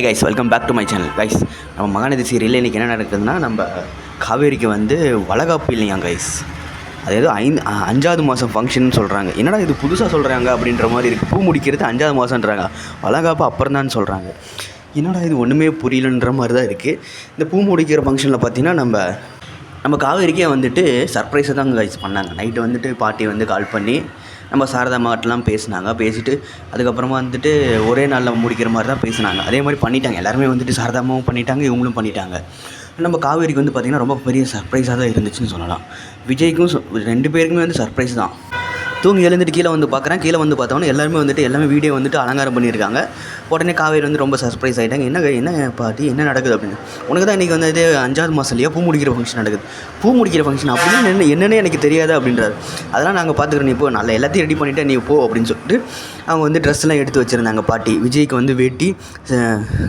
Hi guys welcome back to my channel guys நம்ம மகாநதி சீரியலில் இன்றைக்கி என்ன நடக்குதுன்னா நம்ம காவேரிக்கு வந்து வளகாப்பு இல்லையா கைஸ் அது ஏதோ ஐந்து அஞ்சாவது மாதம் ஃபங்க்ஷன் சொல்கிறாங்க என்னடா இது புதுசாக சொல்கிறாங்க அப்படின்ற மாதிரி இருக்குது பூ முடிக்கிறது அஞ்சாவது மாதம்ன்றாங்க வளகாப்பு அப்புறம் தான் சொல்கிறாங்க என்னடா இது ஒன்றுமே புரியலன்ற மாதிரி தான் இருக்குது இந்த பூ முடிக்கிற ஃபங்க்ஷனில் பார்த்தீங்கன்னா நம்ம நம்ம காவேரிக்கே வந்துட்டு சர்ப்ரைஸை தான் கைஸ் பண்ணாங்க. நைட்டு வந்துட்டு பாட்டி வந்து கால் பண்ணி நம்ம சாரதா மாட்டெலாம் பேசினாங்க. பேசிட்டு அதுக்கப்புறமா வந்துட்டு ஒரே நாளில் முடிக்கிற மாதிரி தான் பேசினாங்க. அதே மாதிரி பண்ணிட்டாங்க. எல்லாருமே வந்துட்டு சாரதாமாவும் பண்ணிட்டாங்க இவங்களும் பண்ணிட்டாங்க. நம்ம காவேரிக்கு வந்து பார்த்திங்கன்னா ரொம்ப பெரிய சர்ப்ரைஸாக தான் இருந்துச்சுன்னு சொல்லலாம். விஜய்க்கும் ரெண்டு பேருக்குமே வந்து சர்ப்ரைஸ் தான். தூங்கி எழுந்துட்டு கீழே வந்து பார்க்குறேன். கீழே வந்து பார்த்தோன்னே எல்லாருமே வந்துட்டு எல்லாமே வீடியோ வந்துட்டு அலங்காரம் பண்ணியிருக்காங்க. உடனே காவேரி வந்து ரொம்ப சர்ப்ரைஸ் ஆகிட்டாங்க என்ன என்ன பாட்டி என்ன நடக்குது? அப்படின்னு. உனக்கு தான் இன்றைக்கி வந்து இது அஞ்சாவது மாதம் இல்லையா? பூ முடிக்கிற ஃபங்க்ஷன் நடக்குது. பூ முடிக்கிற ஃபங்க்ஷன் அப்படின்னு என்ன என்னென்ன எனக்கு தெரியாது அப்படின்றாரு. அதெல்லாம் நாங்கள் பார்த்துக்கிறோம். நீ போ நல்லா எல்லாத்தையும் ரெடி பண்ணிவிட்டு நீ போ அப்படின்னு சொல்லிட்டு அவங்க வந்து ட்ரெஸ்லாம் எடுத்து வச்சுருந்தாங்க பாட்டி. விஜய்க்கு வந்து வேட்டி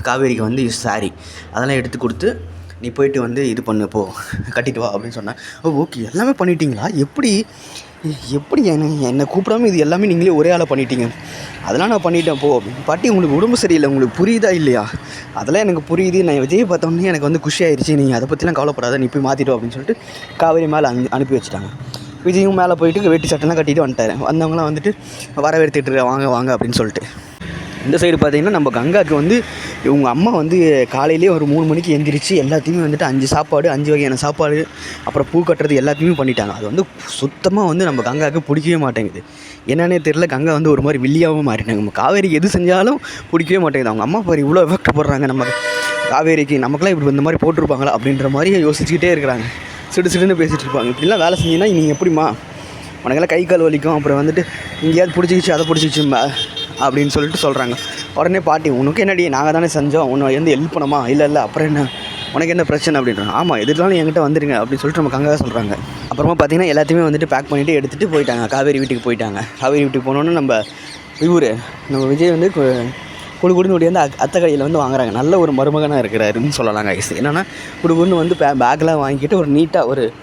காவேரிக்கு வந்து சாரி அதெல்லாம் எடுத்து கொடுத்து நீ போயிட்டு வந்து இது பண்ணு போ. கட்டிட்டு வா அப்படின்னு சொன்னேன் ஓ ஓகே எல்லாமே பண்ணிட்டீங்களா? எப்படி? எப்படி என்னை என்னை கூப்பிடாம இது எல்லாமே நீங்களே ஒரே ஆளாக பண்ணிட்டீங்க? அதெல்லாம் நான் பண்ணிட்டேன் போ. அப்படின்னு. பாட்டி உங்களுக்கு உடம்பு சரியில்லை உங்களுக்கு புரியுதா இல்லையா? அதெல்லாம் எனக்கு புரியுது. நான் விஜய் பார்த்தோன்னே எனக்கு வந்து குஷி ஆயிடுச்சு நீங்கள் அதை பற்றிலாம் கவலைப்படாத நீ போய் மாற்றிட்டு அப்படின்னு சொல்லிட்டு காவேரி மேலே அனு அனுப்பி வச்சுட்டாங்க. விஜயும் மேலே போயிட்டு வேட்டி சட்டெல்லாம் கட்டிட்டு வந்துட்டார். வந்தவங்களாம் வந்துட்டு வரவேற்றுட்டு வாங்க வாங்க அப்படின்னு சொல்லிட்டு. இந்த சைடு பார்த்தீங்கன்னா நம்ம கங்காவுக்கு வந்து இவங்க அம்மா வந்து காலையிலேயே ஒரு மூணு மணிக்கு எந்திரிச்சு எல்லாத்தையுமே வந்துட்டு அஞ்சு சாப்பாடு அஞ்சு வகையான சாப்பாடு அப்புறம் பூ கட்டுறது எல்லாத்தையுமே பண்ணிட்டாங்க. அது வந்து சுத்தமாக வந்து நம்ம கங்காவுக்கு பிடிக்கவே மாட்டேங்குது. என்னன்னே தெரியல கங்கா வந்து ஒரு மாதிரி வில்லியாகவும் மாறிட்டாங்க. நம்ம காவேரிக்கு எது செஞ்சாலும் பிடிக்கவே மாட்டேங்குது. அவங்க அம்மா பாரு இவ்வளோ எஃபெக்ட் போடுறாங்க நம்ம காவேரிக்கு. நமக்குலாம் இப்படி இந்த மாதிரி போட்டிருப்பாங்களா அப்படின்ற மாதிரி யோசிச்சுக்கிட்டே இருக்கிறாங்க. சிடு சிடுன்னு பேசிகிட்டு இருப்பாங்க. இப்படிலாம் வேலை செஞ்சீங்கன்னா நீங்கள் எப்படிம்மா? உனக்கெல்லாம் கை கால் வலிக்கும். அப்புறம் வந்துட்டு எங்கேயாவது பிடிச்சிக்கிச்சு அதை பிடிச்சிக்கிச்சு அப்படின்னு சொல்லிட்டு சொல்கிறாங்க உடனே பாட்டி உனக்கு என்னடி? நாங்கள் தானே செஞ்சோம். உன்னை வந்து ஹெல்ப் பண்ணமா இல்லை இல்லை. அப்புறம் என்ன? உனக்கு என்ன பிரச்சனை? அப்படின்றாங்க. ஆமாம் எதிர்த்தாலும் என்கிட்ட வந்துடுங்க அப்படின்னு சொல்லிட்டு நம்ம கங்கா சொல்கிறாங்க அப்புறமா பார்த்தீங்கன்னா எல்லாத்தையுமே வந்துட்டு பேக் பண்ணிவிட்டு எடுத்துகிட்டு போயிட்டாங்க. காவேரி வீட்டுக்கு போயிட்டாங்க. காவேரி வீட்டுக்கு போனோன்னே நம்ம இவர் நம்ம விஜய் வந்து கு- குடு குடுன்னு வந்து அத்தை கடையில் வந்து வாங்குறாங்க. நல்ல ஒரு மருமகனாக இருக்கிறாருன்னு சொல்லலாம் கைஸ் என்னென்னா குடு குடுன்னு வந்து பே பேக்கெலாம் வாங்கிட்டு ஒரு நீட்டாக ஒரு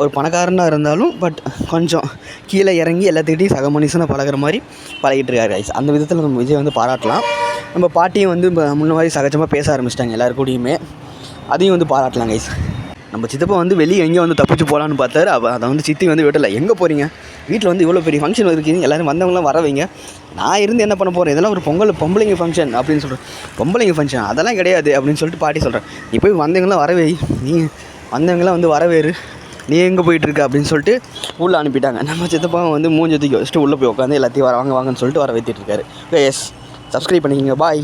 ஒரு பணக்காரனாக இருந்தாலும் பட் கொஞ்சம் கீழே இறங்கி எல்லாத்துக்கிட்டையும் சக மனுஷனை பழகுற மாதிரி பழகிட்டு இருக்காரு கைஸ் அந்த விதத்தில் நம்ம விஜய் வந்து பாராட்டலாம். நம்ம பாட்டியும் வந்து இப்போ முன்ன மாதிரி சகஜமாக பேச ஆரம்பிச்சிட்டாங்க எல்லாரு கூடயுமே. அதையும் வந்து பாராட்டலாம் கைஸ் நம்ம சித்தப்பா வந்து வெளியே எங்கேயோ வந்து தப்பிச்சு போகலான்னு பார்த்தாரு. அவ அதை வந்து சித்தி வந்து விடலை. எங்கே போகிறீங்க வீட்டில் வந்து இவ்வளோ பெரிய ஃபங்க்ஷன் இருக்கீங்க எல்லோரும் வந்தவங்களாம் வரவைங்க நான் இருந்து என்ன பண்ண போகிறேன் இதெல்லாம் ஒரு பொங்கல் பொம்பளைங்க ஃபங்க்ஷன் அப்படின்னு சொல்கிறேன் பொம்பளைங்க ஃபங்க்ஷன் அதெல்லாம் கிடையாது அப்படின்னு சொல்லிட்டு பாட்டி சொல்கிறேன் நீ போய் வந்தவங்களாம் வரவே நீ வந்தவங்களாம் வந்து வரவேறு. நீ எங்கே போயிட்டுருக்க அப்படின்னு சொல்லிட்டு உள்ளே அனுப்பிட்டாங்க. நம்ம சித்தப்பா வந்து மூஞ்சத்துக்கு வச்சுட்டு உள்ளே போய் உட்காந்து எல்லாத்தையும் வர வாங்க வாங்கன்னு சொல்லிட்டு வர வைத்திட்டு இருக்காரு. எஸ் சப்ஸ்கிரைப் பண்ணிக்கோங்க. பாய்